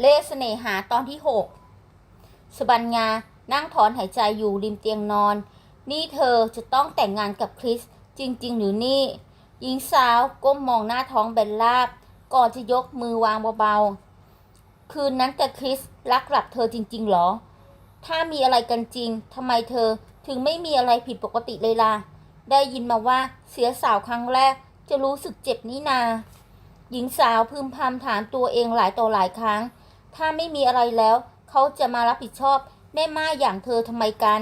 เล่ห์เสน่หาตอนที่หกสบัญงานั่งถอนหายใจอยู่ริมเตียงนอน นี่เธอจะต้องแต่งงานกับคริส จริง ๆ หรือนี่ หญิงสาวก้มมองหน้าท้องเบลลาบ ก่อนจะยกมือวางเบาๆ คืนนั้นแต่คริสรักหลับเธอจริง ๆ หรอ ถ้ามีอะไรกันจริงทำไมเธอถึงไม่มีอะไรผิดปกติเลยล่ะ ได้ยินมาว่าเสียสาวครั้งแรกจะรู้สึกเจ็บนี่นา หญิงสาวพึมพำถามตัวเองหลายต่อหลายครั้ง ถ้าไม่มีอะไรแล้ว เขาจะมารับผิดชอบแม่ม่ายอย่างเธอทำไมกัน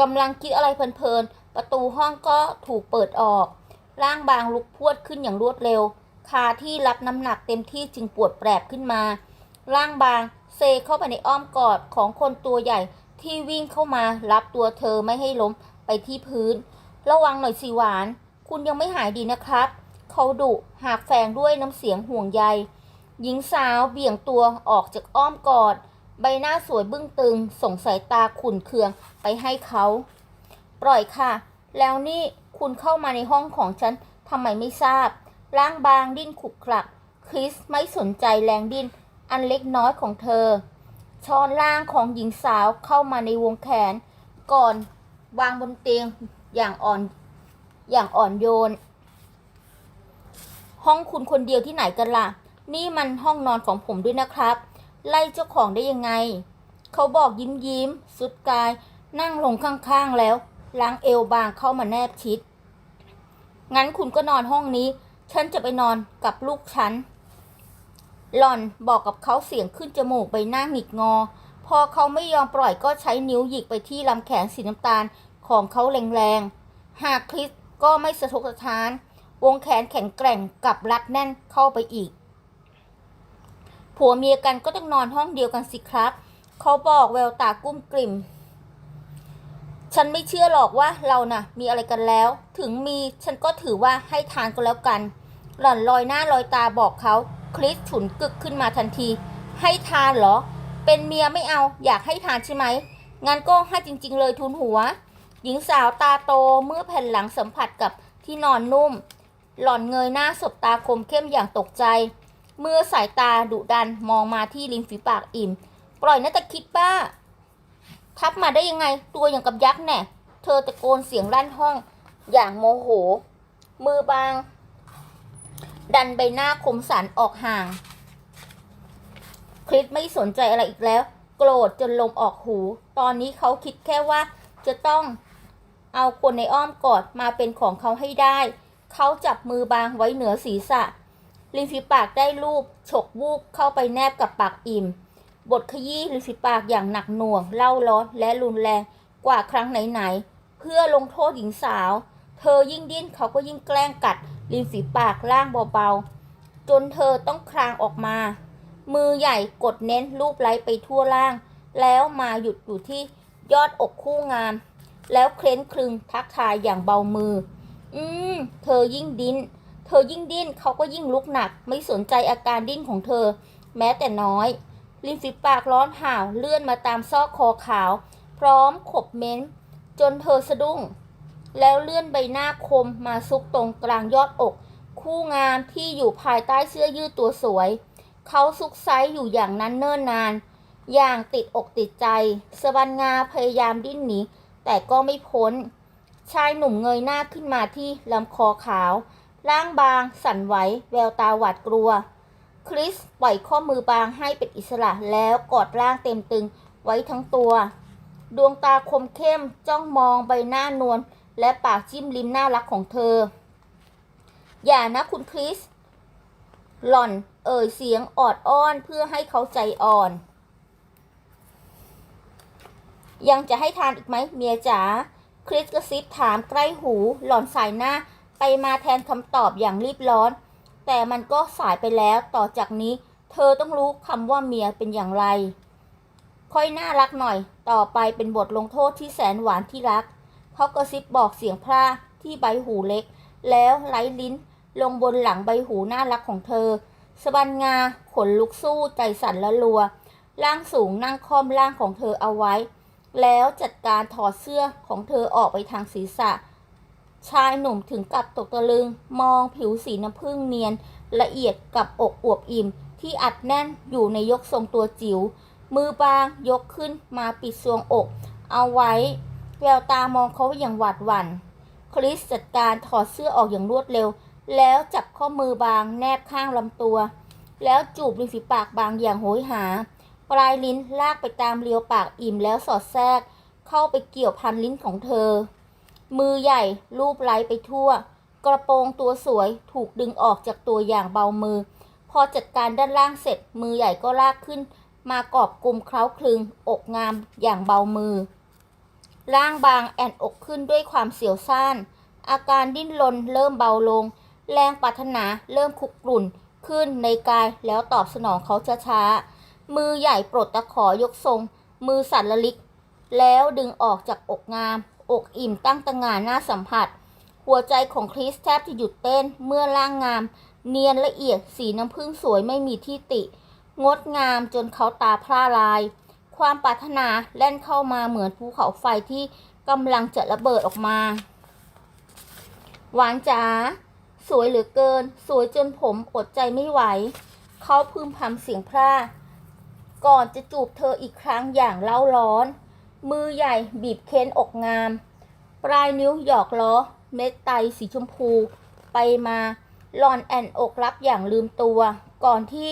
กำลังคิดอะไรเพลินๆ ประตูห้องก็ถูกเปิดออก ร่างบางลุกพวดขึ้นอย่างรวดเร็ว คาที่รับน้ำหนักเต็มที่จึงปวดแปรบขึ้นมา ร่างบางเซเข้าไปในอ้อมกอดของคนตัวใหญ่ที่วิ่งเข้ามารับตัวเธอไม่ให้ล้มไปที่พื้น ระวังหน่อยสิหวาน คุณยังไม่หายดีนะครับ เขาดุหากแฝงด้วยน้ำเสียงห่วงใย หญิงสาวเบี่ยงตัวออกจากอ้อมกอด ใบหน้าสวยบึ้งตึง ส่งสายตาขุ่นเคืองไปให้เขา ปล่อยค่ะ แล้วนี่คุณเข้ามาในห้องของฉันทำไมไม่ทราบ ร่างบางดิ้นขุกขลัก คริสไม่สนใจแรงดิ้น อันเล็กน้อยของเธอ ช้อนล่างของหญิงสาวเข้ามาในวงแขน ก่อนวางบนเตียง อย่างอ่อน อย่างอ่อนโยน ห้องคุณคนเดียวที่ไหนกันล่ะ นี่มันห้องนอนของผมด้วยนะครับ ไล่เจ้าของได้ยังไง เขาบอกยิ้มยิ้ม สุดกาย นั่งลงข้างๆแล้ว ล้างเอวบางเข้ามาแนบชิด งั้นคุณก็นอนห้องนี้ ฉันจะไปนอนกับลูกฉันหล่อนบอกกับเขาเสียงขึ้นจมูกใบหน้าหงิกงอ พอเขาไม่ยอมปล่อยก็ใช้นิ้วหยิกไปที่ลำแขนสีน้ำตาล ของเขาแรงๆ หากคริสก็ไม่สะทกสะท้าน วงแขนแข็งแกร่งกับรัดแน่นเข้าไปอีก ผัวเมียกันก็ต้องนอนห้องเดียวกันสิครับ เขาบอกแววตากุ้มกลิ่ม ฉันไม่เชื่อหรอกว่าเราน่ะ มีอะไรกันแล้ว ถึงมีฉันก็ถือว่าให้ทานก็แล้วกัน หล่อนลอยหน้าลอยตาบอกเขาคริสฉุนกึกขึ้นมาทันที ให้ทานเหรอ เป็นเมียไม่เอาอยากให้ทานใช่ไหมงั้นก็ให้จริง ๆ เลยทุนหัว หญิงสาวตาโตเมื่อแผ่นหลังสัมผัสกับที่นอนนุ่ม หล่อนเงยหน้าสบตาคมเข้มอย่างตกใจ เมื่อสายตาดุดันมองมาที่ริมฝีปากอิ่ม ปล่อยนะตะคิดป้า ทับมาได้ยังไงตัวอย่างกับยักษ์แน่เธอตะโกนเสียงลั่นห้องอย่างโมโห มือบาง ดันใบหน้าคมสันออกห่าง คริสไม่สนใจอะไรอีกแล้ว โกรธจนลมออกหู ตอนนี้เขาคิดแค่ว่าจะต้อง เอาคนในอ้อมกอดมาเป็นของเขาให้ได้ เขาจับมือบางไว้เหนือศีรษะ ริมฝีปากได้รูป ฉกวูบเข้าไปแนบกับปากอิ่ม บทขยี้ริมฝีปากอย่างหนักหน่วง เล่าร้อนและรุนแรงกว่าครั้งไหนๆ เพื่อลงโทษหญิงสาว เธอยิ่งดิ้นเขาก็ยิ่งแกล้งกัด ริมฝีปากล่างเบาๆ จนเธอต้องคลางออกมา มือใหญ่กดเน้นรูปไล้ไปทั่วล่าง แล้วมาหยุดอยู่ที่ยอดอกคู่งาม แล้วเคล้นคลึงทักทายอย่างเบามือ อืม เธอยิ่งดิ้น เธอยิ่งดิ้นเขาก็ยิ่งลุกหนัก ไม่สนใจอาการดิ้นของเธอ แม้แต่น้อย ริมฝีปากร้อนห่าวเลื่อนมาตามซอกคอขาว พร้อมขบเม้น จนเธอสะดุ้ง แล้วเลื่อนใบหน้าคมมาซุกตรงกลางยอดอก คู่งามที่อยู่ภายใต้เสื้อยืดตัวสวย เขาซุกไซอยู่อย่างนั้นเนิ่นนาน อย่างติดอกติดใจ สบันงาพยายามดิ้นหนี แต่ก็ไม่พ้น ชายหนุ่มเงยหน้าขึ้นมาที่ลำคอขาว ร่างบาง สั่นไหว แววตาหวาดกลัว คริสปล่อยข้อมือบางให้เป็นอิสระแล้วกอดร่างเต็มตึงไว้ทั้งตัว ดวงตาคมเข้มจ้องมองใบหน้านวลและปากจิ้มลิ้มน่ารักของเธอ อย่านะคุณคริส หล่อนเอ่ยเสียงออดอ้อนเพื่อให้เขาใจอ่อน ยังจะให้ทานอีกไหมเมียจ๋าคริสกระซิบถามใกล้หูหล่อนสายหน้าไปมาแทนคำตอบอย่างรีบร้อน แต่มันก็สายไปแล้วต่อจากนี้ เธอต้องรู้คำว่าเมียเป็นอย่างไร ค่อยน่ารักหน่อย ต่อไปเป็นบทลงโทษที่แสนหวานที่รัก เขากระซิบบอกเสียงพร่าที่ใบหูเล็ก แล้วไล้ลิ้น ลงบนหลังใบหูน่ารักของเธอสะบันงา ขนลุกสู้ใจสั่นละรัว ร่างสูงนั่งค่อมร่างของเธอเอาไว้ แล้วจัดการถอดเสื้อของเธอออกไปทางศีรษะ ชายหนุ่มถึงกับตกตะลึง มองผิวสีน้ำผึ้งเนียน ละเอียดกับอกอวบอิ่ม ที่อัดแน่นอยู่ในยกทรงตัวจิ๋วมือบางยกขึ้นมาปิดทรวงอก เอาไว้ แววตามองเขาอย่างหวาดหวัน่น คริสจัดการถอดเสื้อออกอย่างรวดเร็ว แล้วจับข้อมือบางแนบข้างลำตัว แล้วจูบริมฝีปากบางอย่างโหยหา ปลายลิ้นลากไปตามเรียวปากอิ่มแล้วสอดแทรก เข้าไปเกี่ยวพันลิ้นของเธอ มือใหญ่ลูบไล้ไปทั่ว กระโปรงตัวสวยถูกดึงออกจากตัวอย่างเบามือ พอจัดการด้านล่างเสร็จ มือใหญ่ก็ลากขึ้น มากอบกลุ่มเคล้าคลึง อกงามอย่างเบามือร่างบางแอนอกขึ้นด้วยความเสียวซ่าน อาการดิ้นรนเริ่มเบาลง แรงปรารถนาเริ่มคุกกรุ่นขึ้นในกายแล้วตอบสนองเขาช้าๆ มือใหญ่ปลดตะขอยกทรง มือสั่นละลิก แล้วดึงออกจากอกงาม อกอิ่มตั้งตะงานหน้าสัมผัส หัวใจของคริสแทบจะหยุดเต้นเมื่อร่างงาม เนียนละเอียดสีน้ำผึ้งสวยไม่มีที่ติ งดงามจนเขาตาพร่าลาย ความปรารถนาแล่นเข้ามาเหมือนภูเขาไฟที่กำลังจะระเบิดออกมา หวานจ๋าสวยเหลือเกิน สวยจนผมอดใจไม่ไหว เขาพึมพำเสียงพร่า ก่อนจะจูบเธออีกครั้งอย่างเล่าร้อน มือใหญ่บีบเค้นอกงาม ปลายนิ้วหยอกล้อ เม็ดไตสีชมพู ไปมาหลอนแอนอกรับอย่างลืมตัว ก่อนที่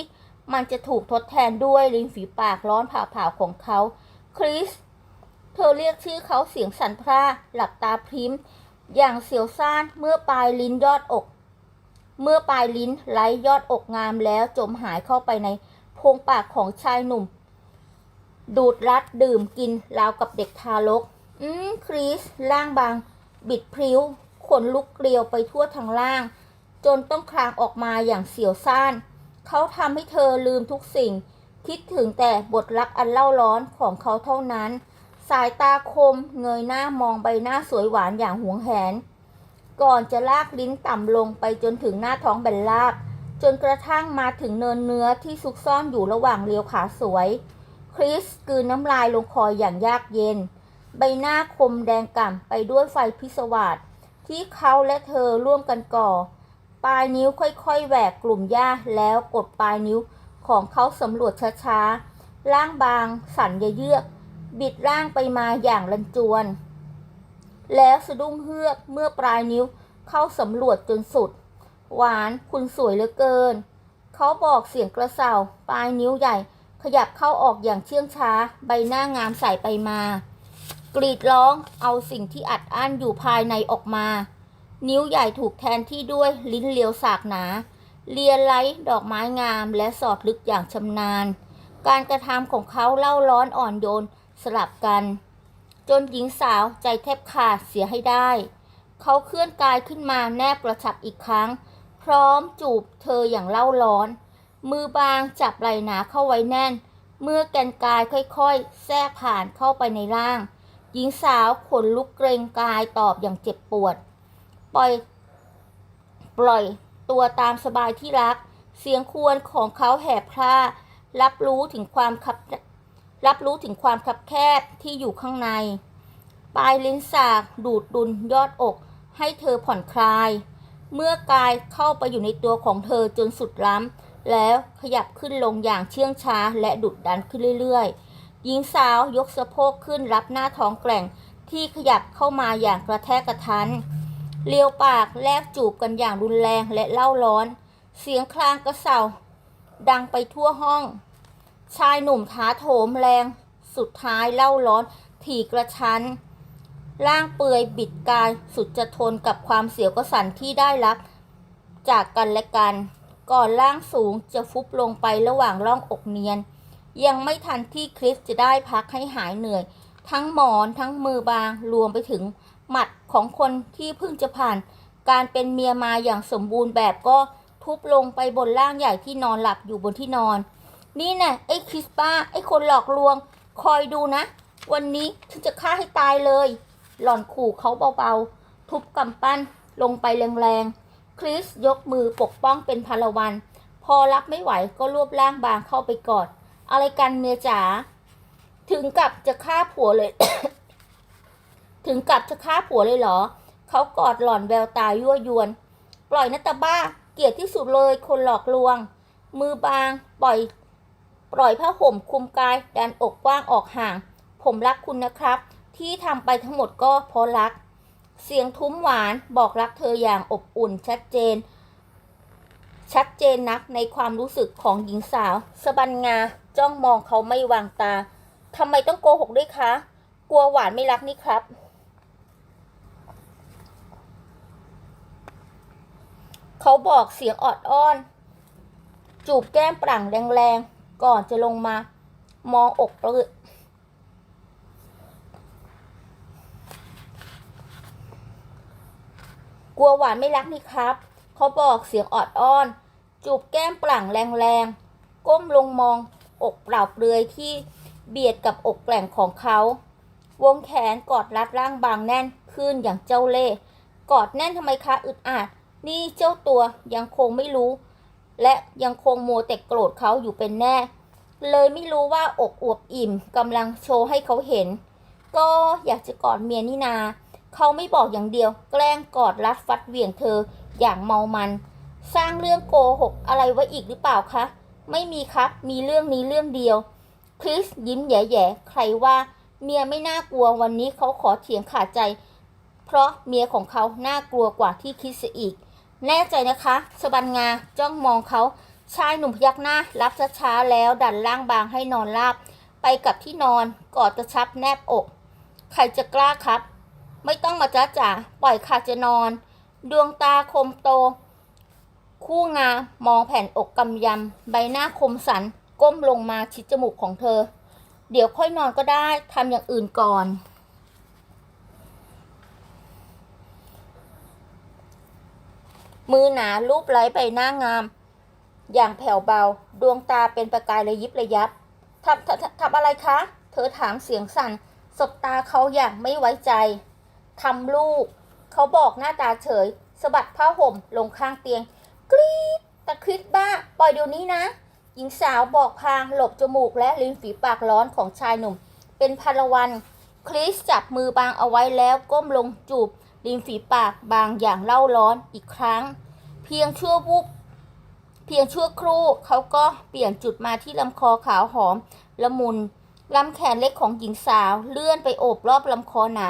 มันจะถูกทดแทนด้วยริมฝีปากร้อนผ่าๆของเขา คริส เธอเรียกชื่อเขาเสียงสั่นพร่าหลับตาพริมอย่างเสียวซ่านเมื่อปลายลิ้นยอดอก เมื่อปลายลิ้นไล้ยอดอกงามแล้วจมหายเข้าไปใน พรงปากของชายหนุ่ม ดูดรัดดื่มกินราวกับเด็กทารก อืมคริสล่างบาง บิดพริ้ว ขนลุกเกลียวไปทั่วทางล่าง จนต้องคลางออกมาอย่างเสียวซ่าน เขาทำให้เธอลืมทุกสิ่ง คิดถึงแต่บทรักอันเล่าร้อนของเขาเท่านั้น สายตาคมเงยหน้ามองใบหน้าสวยหวานอย่างหวงแหน ก่อนจะลากลิ้นต่ำลงไปจนถึงหน้าท้องแบนลาบ จนกระทั่งมาถึงเนินเนื้อที่ซุกซ่อนอยู่ระหว่างเรียวขาสวย คริสกืนน้ำลายลงคออย่างยากเย็น ใบหน้าคมแดงก่ำไปด้วยไฟพิศวาสที่เขาและเธอร่วมกันก่อ ปลายนิ้วค่อยๆแหวกกลุ่มหญ้าแล้วกดปลายนิ้วของเขาสำรวจช้าๆ ร่างบางสั่นเยือก บิดร่างไปมาอย่างรันจวน แล้วสะดุ้งเฮือกเมื่อปลายนิ้วเข้าสำรวจจนสุด หวานคุณสวยเหลือเกิน เขาบอกเสียงกระเซาปลายนิ้วใหญ่ ขยับเข้าออกอย่างเชื่องช้า ใบหน้างามใสไปมา กรีดร้องเอาสิ่งที่อัดอั้นอยู่ภายในออกมา นิ้วใหญ่ถูกแทนที่ด้วยลิ้นเลียวสากหนา เลียไล้ดอกไม้งามและสอดลึกอย่างชำนาญ การกระทำของเขาเล่าร้อนอ่อนโยนสลับกัน จนหญิงสาวใจแทบขาดเสียให้ได้ เขาเคลื่อนกายขึ้นมาแนบกระชับอีกครั้ง พร้อมจูบเธออย่างเล่าร้อน มือบางจับไหล่หนาเข้าไว้แน่น เมื่อแกนกายค่อยๆ แทรกผ่านเข้าไปในร่าง หญิงสาวขนลุกเกรงกายตอบอย่างเจ็บปวด ปล่อย ปล่อยตัวตามสบายที่รัก เสียงควรของเขาแหบพร่ารับรู้ถึงความคับรับรู้ถึงความคับแคบที่อยู่ข้างใน ปลายลิ้นสากดูดดุลยอดอกให้เธอผ่อนคลาย เมื่อกายเข้าไปอยู่ในตัวของเธอจนสุดล้ำ แล้วขยับขึ้นลงอย่างเชื่องช้าและดุดดันขึ้นเรื่อยๆ หญิงสาวยกสะโพกขึ้นรับหน้าท้องแกร่งที่ขยับเข้ามาอย่างกระแทกกระทันเลียวปากแลกจูบกันอย่างรุนแรงและเล่าร้อน เสียงคลางกระเซาดังไปทั่วห้อง ชายหนุ่มท้าโถมแรง สุดท้ายเล่าร้อน ถี่กระชั้น ร่างเปื่อยบิดกายสุดจะทนกับความเสียวกระสันที่ได้รับ จากกันและกัน ก่อนร่างสูงจะฟุบลงไประหว่างร่องอกเนียน ยังไม่ทันที่คริสจะได้พักให้หายเหนื่อย ทั้งหมอนทั้งมือบางรวมไปถึงหมัดของคนที่เพิ่งจะผ่าน การเป็นเมียมาอย่างสมบูรณ์แบบก็ทุบลงไปบนร่างใหญ่ที่นอนหลับอยู่บนที่นอน นี่แน่ไอ้คริสป้าไอ้คนหลอกลวง คอยดูนะ วันนี้ฉันจะฆ่าให้ตายเลย หล่อนขู่เขาเบาๆ ทุบกำปั้นลงไปแรงๆ คริสยกมือปกป้องเป็นพลวัน พอรับไม่ไหวก็รวบร่างบางเข้าไปกอด อะไรกันเมียจ๋า ถึงกับจะฆ่าผัวเลย ถึงกับจะฆ่าผัวเลยเหรอ เขากอดหล่อนแววตายั่วยวน ปล่อยนะตาบ้า เกลียดที่สุดเลยคนหลอกลวง มือบางปล่อย ปล่อยผ้าห่มคลุมกายดันอกกว้างออกห่าง ผมรักคุณนะครับ ที่ทำไปทั้งหมดก็เพราะรัก เสียงทุ้มหวานบอกรักเธออย่างอบอุ่นชัดเจน ชัดเจนนักในความรู้สึกของหญิงสาวสะบันงาจ้องมองเขาไม่วางตาทำไมต้องโกหกด้วยคะ กลัวหวานไม่รักนี่ครับ เขาบอกเสียงออดอ้อน จูบแก้มปรั่งแรงๆ ก่อนจะลงมา มองอก ลัวหวานไม่รักนี่ครับ เขาบอกเสียงออดอ้อน จูบแก้มปรั่งแรงๆ ก้มลงมองอกเปล่าเปลือยที่เบียดกับอกแกล่งของเขา วงแขนกอดรัดร่างบางแน่นขึ้นอย่างเจ้าเล่ห์กอดแน่นทำไมคะอึดอัดนี่เจ้าตัวยังคงไม่รู้ และยังคงโมแต่โกรธเขาอยู่เป็นแน่ เลยไม่รู้ว่าอกอวบอิ่มกำลังโชว์ให้เขาเห็น ก็อยากจะกอดเมียนี่นา เขาไม่บอกอย่างเดียว แกล้งกอดรัดฟัดเหวี่ยงเธออย่างเมามัน สร้างเรื่องโกหกอะไรไว้อีกหรือเปล่าคะ ไม่มีครับ มีเรื่องนี้เรื่องเดียว คริสยิ้มแย่ๆ ใครว่าเมียไม่น่ากลัววันนี้เขาขอเถียงขาดใจ เพราะเมียของเขาน่ากลัวกว่าที่คิดเสียอีก แน่ใจนะคะ สบันงาจ้องมองเขา ชายหนุ่มพยักหน้า รับช้าๆแล้วดันล่างบางให้นอนราบ ไปกับที่นอนกอดกระชับแนบอก ใครจะกล้าครับ ไม่ต้องมาจ้าจ๋าปล่อยขาจะนอน ดวงตาคมโต คู่งามองแผ่นอกกำยำ ใบหน้าคมสัน ก้มลงมาชิดจมูกของเธอ เดี๋ยวค่อยนอนก็ได้ทำอย่างอื่นก่อน มือหนารูปไล้ใบหน้างาม อย่างแผ่วเบา ดวงตาเป็นประกายระยิบระยับทำทำทำอะไรคะ เธอถามเสียงสั่นสบตาเขาอย่างไม่ไว้ใจ ทำลูก เขาบอกหน้าตาเฉยสะบัดผ้าห่มลงข้างเตียง กรี๊ดตะคริดบ้า ปล่อยเดี๋ยวนี้นะ หญิงสาวบอกพางหลบจมูกและริมฝีปากร้อนของชายหนุ่ม เป็นพลวัน คริสจับมือบางเอาไว้แล้วก้มลงจูบริมฝีปากบางอย่างเล่าร้อนอีกครั้ง เพียงชั่ววูบเพียงชั่วครู่เขาก็เปลี่ยนจุดมาที่ลำคอขาวหอมละมุนลำแขนเล็กของหญิงสาวเลื่อนไปโอบรอบลำคอหนา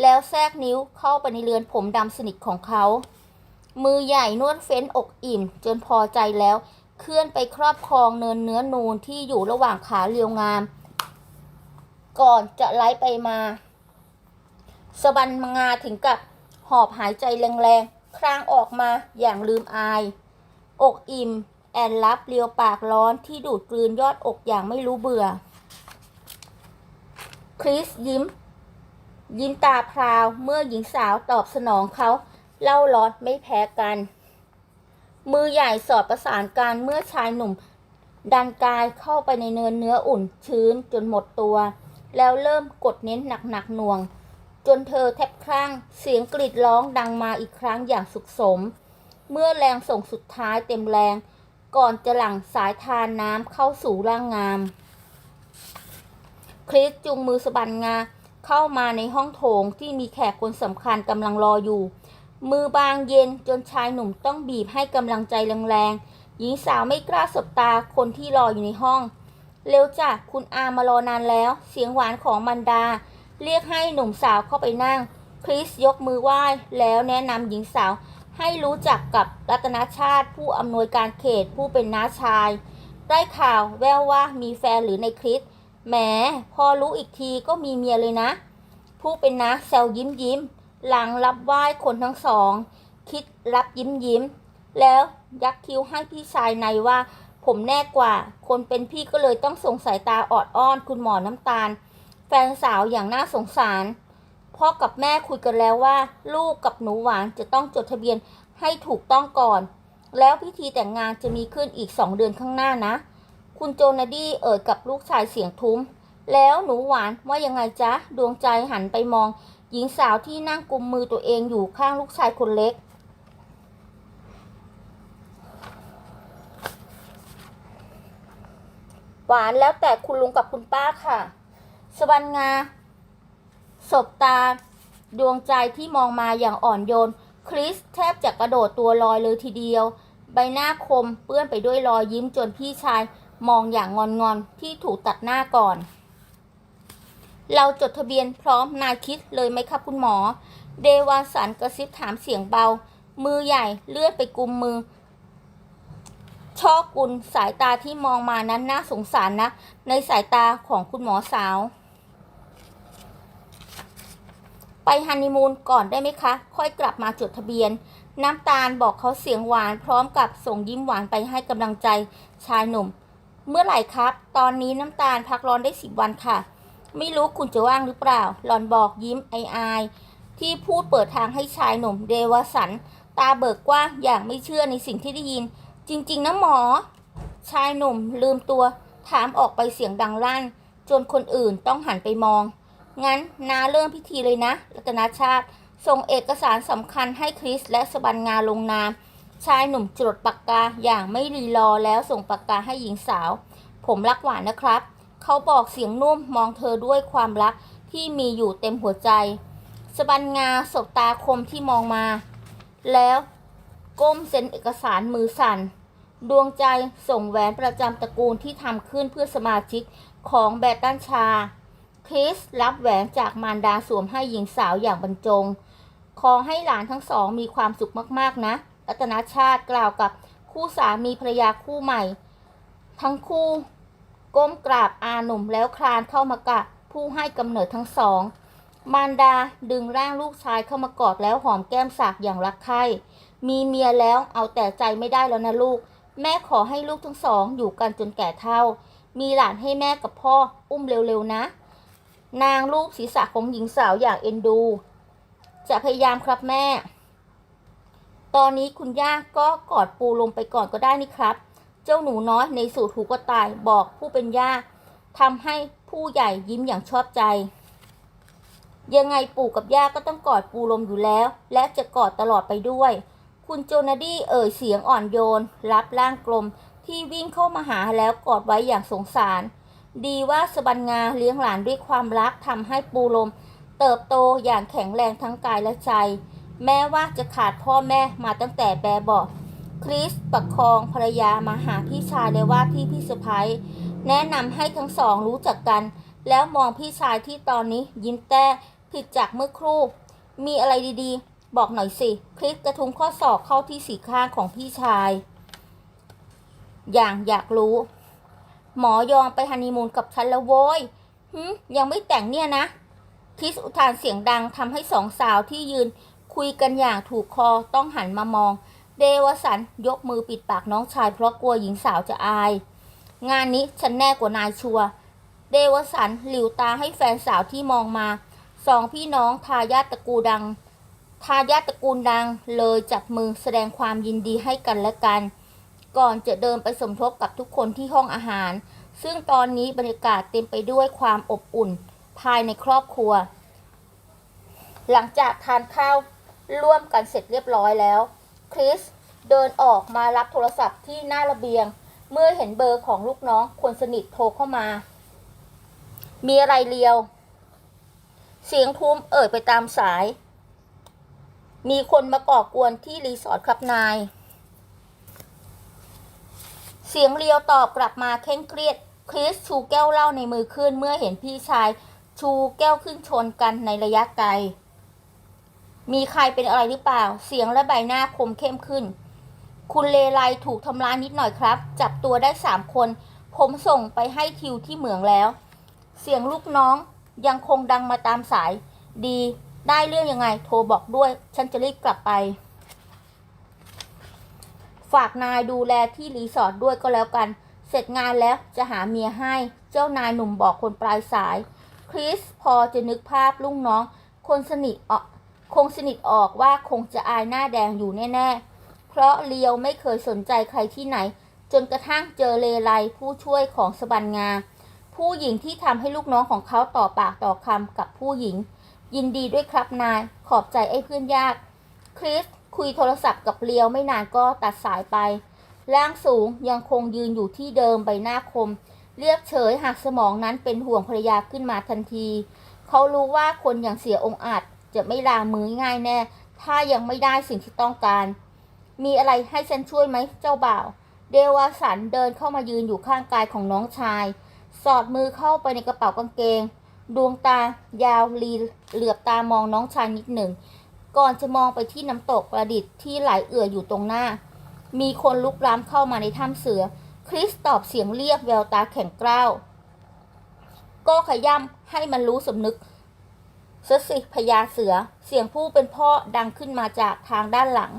แล้วแทรกนิ้วเข้าไปในเรือนผมดำสนิทของเขา มือใหญ่นวดเฟ้นอกอิ่ม จนพอใจแล้ว เคลื่อนไปครอบครองเนินเนื้อนูนที่อยู่ระหว่างขาเรียวงาม ก่อนจะไล่ไปมาสะบันงาถึงกับหอบหายใจแรงๆ ครางออกมาอย่างลืมอาย อกอิ่ม แอนรับเลียวปากร้อนที่ดูดกลืนยอดอกอย่างไม่รู้เบื่อ คริสยิ้ม ยิ้มตาพราวเมื่อหญิงสาวตอบสนองเขาเล่าร้อนไม่แพ้กัน มือใหญ่สอดประสานการเมื่อชายหนุ่ม ดันกายเข้าไปในเนินเนื้ออุ่นชื้นจนหมดตัว แล้วเริ่มกดเน้นหนักๆหน่วง จนเธอแทบคลั่งเสียงกรีดร้องดังมาอีกครั้งอย่างสุขสม เมื่อแรงส่งสุดท้ายเต็มแรง ก่อนจะหลั่งสายทานน้ำเข้าสู่ร่างงาม คริสจุงมือสะบันงา เข้ามาในห้องโถงที่มีแขกคนสำคัญกำลังรออยู่ มือบางเย็นจนชายหนุ่มต้องบีบให้กำลังใจแรงๆ หญิงสาวไม่กล้าสบตาคนที่รออยู่ในห้อง เร็วจ้ะคุณอามารอนานแล้ว เสียงหวานของมันดา เรียกให้หนุ่มสาวเข้าไปนั่ง คริสยกมือไหว้แล้วแนะนำหญิงสาวให้รู้จักกับรัตนชาติผู้อำนวยการเขตผู้เป็นน้าชาย ได้ข่าวแววว่ามีแฟนหรือในคริส แหมพอรู้อีกทีก็มีเมียเลยนะ ผู้เป็นนะแซวยิ้มยิ้ม หลังรับไหว้คนทั้งสอง คิดรับยิ้มยิ้ม แล้วยักคิ้วให้พี่ชายในว่า ผมแน่กว่า คนเป็นพี่ก็เลยต้องส่งสายตาออดอ้อน คุณหมอน้ำตาล แฟนสาวอย่างน่าสงสาร พ่อกับแม่คุยกันแล้วว่า ลูกกับหนูหวานจะต้องจดทะเบียนให้ถูกต้องก่อน แล้วพิธีแต่งงานจะมีขึ้นอีกสองเดือนข้างหน้านะ คุณโจนาดี้เอ่ยกับลูกชายเสียงทุ้ม แล้วหนูหวานว่ายังไงจ๊ะ ดวงใจหันไปมอง หญิงสาวที่นั่งกุมมือตัวเองอยู่ข้างลูกชายคนเล็ก หวานแล้วแต่คุณลุงกับคุณป้าค่ะ สวรรณงาศบตา ดวงใจที่มองมาอย่างอ่อนโยน คริสแทบจะกระโดดตัวลอยเลยทีเดียว ใบหน้าคมเปื้อนไปด้วยรอยยิ้มจนพี่ชาย มองอย่างงอนๆที่ถูกตัดหน้าก่อน เราจดทะเบียนพร้อมนายคิดเลยไหมครับคุณหมอ เดวาสันกระซิบถามเสียงเบา มือใหญ่เลื่อนไปกุมมือชอกุลสายตาที่มองมานั้นน่าสงสารนะ ในสายตาของคุณหมอสาว ไปฮันนีมูนก่อนได้ไหมคะ ค่อยกลับมาจดทะเบียน น้ำตาลบอกเขาเสียงหวานพร้อมกับส่งยิ้มหวานไปให้กำลังใจชายหนุ่ม เมื่อไหร่ครับ ตอนนี้น้ำตาลพักร้อนได้สิบวันค่ะ ไม่รู้คุณจะว่างหรือเปล่า หลอนบอกยิ้มไอไอที่พูดเปิดทางให้ชายหนุ่มเดวสัน ตาเบิกกว้างอย่างไม่เชื่อในสิ่งที่ได้ยิน จริง ๆ นะหมอ ชายหนุ่มลืมตัว ถามออกไปเสียงดังลั่น จนคนอื่นต้องหันไปมอง งั้นนาเริ่มพิธีเลยนะ รัตนาชาติ ส่งเอกสารสำคัญให้คริสและสบันงาลงนาม ชายหนุ่มจดปากกาอย่างไม่รีรอแล้วส่งปากกาให้หญิงสาว ผมรักหวานนะครับ เขาบอกเสียงนุ่มมองเธอด้วยความรักที่มีอยู่เต็มหัวใจ สบันงาสบตาคมที่มองมา แล้วก้มเซ็นเอกสารมือสั่น ดวงใจส่งแหวนประจำตระกูลที่ทำขึ้นเพื่อสมาชิกของแบตตันชา คริสรับแหวนจากมารดาสวมให้หญิงสาวอย่างบรรจง ขอให้หลานทั้งสองมีความสุขมากๆนะ รัตนชาติกล่าวกับคู่สามีภรรยาคู่ใหม่ ทั้งคู่ก้มกราบอาหนุ่มแล้วคลานเข้ามากะผู้ให้กำเนิดทั้งสอง มารดาดึงร่างลูกชายเข้ามากอดแล้วหอมแก้มสากอย่างรักใคร่มีเมียแล้วเอาแต่ใจไม่ได้แล้วนะลูก แม่ขอให้ลูกทั้งสองอยู่กันจนแก่เท่า มีหลานให้แม่กับพ่ออุ้มเร็วๆนะ นางลูกศีรษะของหญิงสาวอย่างเอ็นดู จะพยายามครับแม่ ตอนนี้คุณย่าก็กอดปูลงไปก่อนก็ได้นี่ครับ เจ้าหนูน้อยในสูตรหูก็ตายบอกผู้เป็นย่าทำให้ผู้ใหญ่ยิ้มอย่างชอบใจ ยังไงปู่กับย่าก็ต้องกอดปูลมอยู่แล้ว และจะกอดตลอดไปด้วย คุณโจนาดี้เอ่ยเสียงอ่อนโยน รับร่างกลมที่วิ่งเข้ามาหาแล้วกอดไว้อย่างสงสาร ดีว่าสบันงาเลี้ยงหลานด้วยความรักทำให้ปูลม เติบโตอย่างแข็งแรงทั้งกายและใจ แม้ว่าจะขาดพ่อแม่มาตั้งแต่แบเบอกคริสประคองภรรยามาหาพี่ชายและว่าที่พี่สะพ้ยแนะนำให้ทั้งสองรู้จักกัน แล้วมองพี่ชายที่ตอนนี้ยิ้มแต้ผิดจากเมื่อครู่ มีอะไรดีๆ บอกหน่อยสิ คริสกระทุ้งข้อศอกเข้าที่สีข้างของพี่ชาย อย่างอยากรู้ หมอยอมไปฮันนีมูนกับฉันแล้วโว้ยหึยังไม่แต่งเนี่ยนะ คริสอุทานเสียงดังทำให้สองสาวที่ยืน คุยกันอย่างถูกคอต้องหันมามอง เดวสันยกมือปิดปากน้องชายเพราะกลัวหญิงสาวจะอาย งานนี้ฉันแน่กว่านายชัว เดวสันหลิวตาให้แฟนสาวที่มองมาสองพี่น้องทายาทตระกูลดัง ทายาทตระกูลดังเลยจับมือแสดงความยินดีให้กันและกัน ก่อนจะเดินไปสมทบกับทุกคนที่ห้องอาหาร ซึ่งตอนนี้บรรยากาศเต็มไปด้วยความอบอุ่น ภายในครอบครัว หลังจากทานข้าว ร่วมกันเสร็จเรียบร้อยแล้ว คริสเดินออกมารับโทรศัพท์ที่หน้าระเบียง เมื่อเห็นเบอร์ของลูกน้องคนสนิทโทรเข้ามา มีอะไรเลียว เสียงทุ้มเอ่ยไปตามสาย มีคนมาก่อกวนที่รีสอร์ทครับนาย เสียงเรียวตอบกลับมาเคร่งเครียด คริสชูแก้วเหล้าในมือขึ้นเมื่อเห็นพี่ชายชูแก้วขึ้นชนกันในระยะไกล มีใครเป็นอะไรหรือเปล่า เสียงและใบหน้าคมเข้มขึ้น คุณเลไลถูกทำร้ายนิดหน่อยครับ จับตัวได้สามคน ผมส่งไปให้ทิวที่เหมืองแล้ว เสียงลูกน้องยังคงดังมาตามสาย ดีได้เรื่องยังไง โทรบอกด้วย ฉันจะรีบกลับไป ฝากนายดูแลที่รีสอร์ทด้วยก็แล้วกัน เสร็จงานแล้วจะหาเมียให้ เจ้านายหนุ่มบอกคนปลายสาย คริสพอจะนึกภาพลุงน้อง คนสนิทออ คงสนิทออกว่าคงจะอายหน้าแดงอยู่แน่ๆ เพราะเลียวไม่เคยสนใจใครที่ไหน จนกระทั่งเจอเลไลผู้ช่วยของสบันงา ผู้หญิงที่ทำให้ลูกน้องของเขาต่อปากต่อคำกับผู้หญิง ยินดีด้วยครับนาย ขอบใจไอ้เพื่อนยาก คริสคุยโทรศัพท์กับเลียวไม่นานก็ตัดสายไป ร่างสูงยังคงยืนอยู่ที่เดิมใบหน้าคม เรียบเฉยหากสมองนั้นเป็นห่วงภรรยาขึ้นมาทันที เขารู้ว่าคนอย่างเสียองอาจ จะไม่ลามือง่ายแน่ ถ้ายังไม่ได้สิ่งที่ต้องการ มีอะไรให้ฉันช่วยไหมเจ้าบ่าว เดวาสันเดินเข้ามายืนอยู่ข้างกายของน้องชาย สอดมือเข้าไปในกระเป๋ากางเกง ดวงตายาวลีเหลือบตามองน้องชายนิดหนึ่ง ก่อนจะมองไปที่น้ำตกประดิษฐ์ที่ไหลเอื่อยอยู่ตรงหน้า มีคนลุกล้ำเข้ามาในถ้ำเสือ คริสตอบเสียงเรียกแววตาแข็งกร้าวก็ขย่ำให้มันรู้สำนึก เสสิพญาเสือเสียงผู้เป็นพ่อดังขึ้นมาจากทางด้านหลัง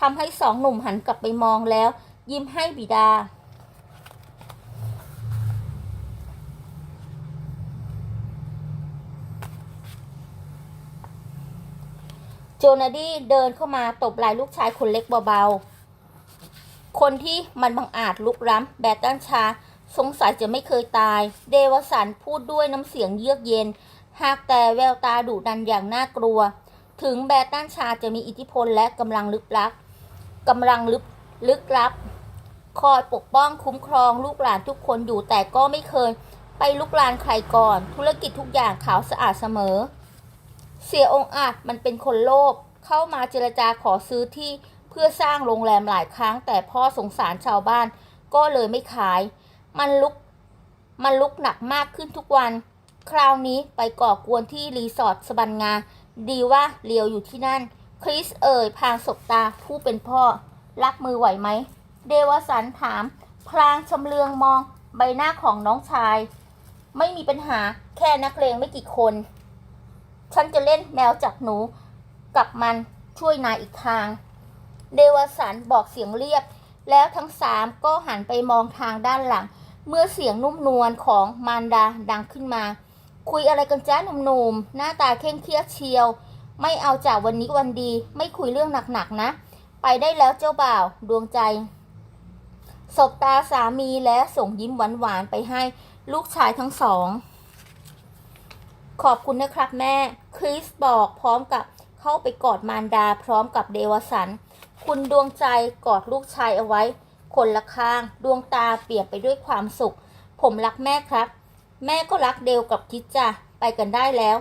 ทำให้สองหนุ่มหันกลับไปมองแล้ว ยิ้มให้บิดา โจนาดี้เดินเข้ามาตบไหล่ลูกชายคนเล็กเบาๆ คนที่มันบังอาจลุกล้ำแบตตันชา สงสัยจะไม่เคยตาย เดวสันพูดด้วยน้ำเสียงเยือกเย็น หากแต่แววตาดุดันอย่างน่ากลัว ถึงแบตตันชาจะมีอิทธิพลและกำลังลึกลับกำลังลึกลึกลับ คอยปกป้องคุ้มครองลูกหลานทุกคนอยู่แต่ก็ไม่เคยไปลุกลานใครก่อน ธุรกิจทุกอย่างขาวสะอาดเสมอ เสียองอาจมันเป็นคนโลภเข้ามาเจรจาขอซื้อที่เพื่อสร้างโรงแรมหลายครั้ง แต่พ่อสงสารชาวบ้านก็เลยไม่ขาย มันลุกมันลุกหนักมากขึ้นทุกวัน คราวนี้ไปก่อกวนที่รีสอร์ทสบันงา ดีว่าเลียวอยู่ที่นั่น คริสเอ่ยพางสบตาผู้เป็นพ่อ รับมือไหวไหม เดวสันถาม พลางชำเลืองมองใบหน้าของน้องชาย ไม่มีปัญหาแค่นักเลงไม่กี่คน ฉันจะเล่นแมวจับหนู กับมันช่วยนายอีกทาง เดวสันบอกเสียงเรียบ แล้วทั้งสามก็หันไปมองทางด้านหลัง เมื่อเสียงนุ่มนวลของมารดาดังขึ้นมา คุยอะไรกันจ้าหนุ่มๆ หน้าตาเคร่งเครียดเชียว ไม่เอาจากวันนี้วันดี ไม่คุยเรื่องหนักๆนะ ไปได้แล้วเจ้าบ่าว ดวงใจ สบตาสามีและส่งยิ้มหวานๆ ไปให้ลูกชายทั้งสอง ขอบคุณนะครับแม่ คริสบอกพร้อมกับเข้าไปกอดมารดาพร้อมกับเดวสัน คุณดวงใจกอดลูกชายเอาไว้ คนละข้าง ดวงตาเปลี่ยนไปด้วยความสุข ผมรักแม่ครับ แม่ก็รักเดวกับคิดจ้ะไปกันได้แล้ว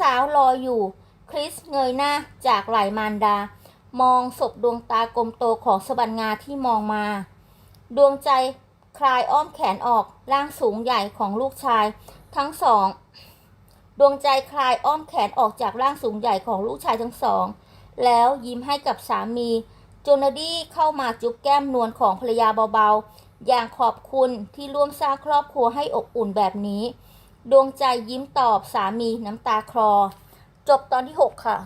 สาวๆรออยู่ คริสเงยหน้าจากไหลมารดา มองศพดวงตากลมโตของสบันงาที่มองมา ดวงใจคลายอ้อมแขนออกร่างสูงใหญ่ของลูกชาย ทั้งสอง ดวงใจคลายอ้อมแขนออกจากร่างสูงใหญ่ของลูกชายทั้งสอง แล้วยิ้มให้กับสามี โจนาดี้เข้ามาจุ๊บแก้มนวลของภรรยาเบาๆ อย่างขอบคุณที่ร่วมสร้างครอบครัวให้อบอุ่นแบบนี้ ดวงใจยิ้มตอบสามีน้ำตาคลอ จบตอนที่ 6 ค่ะ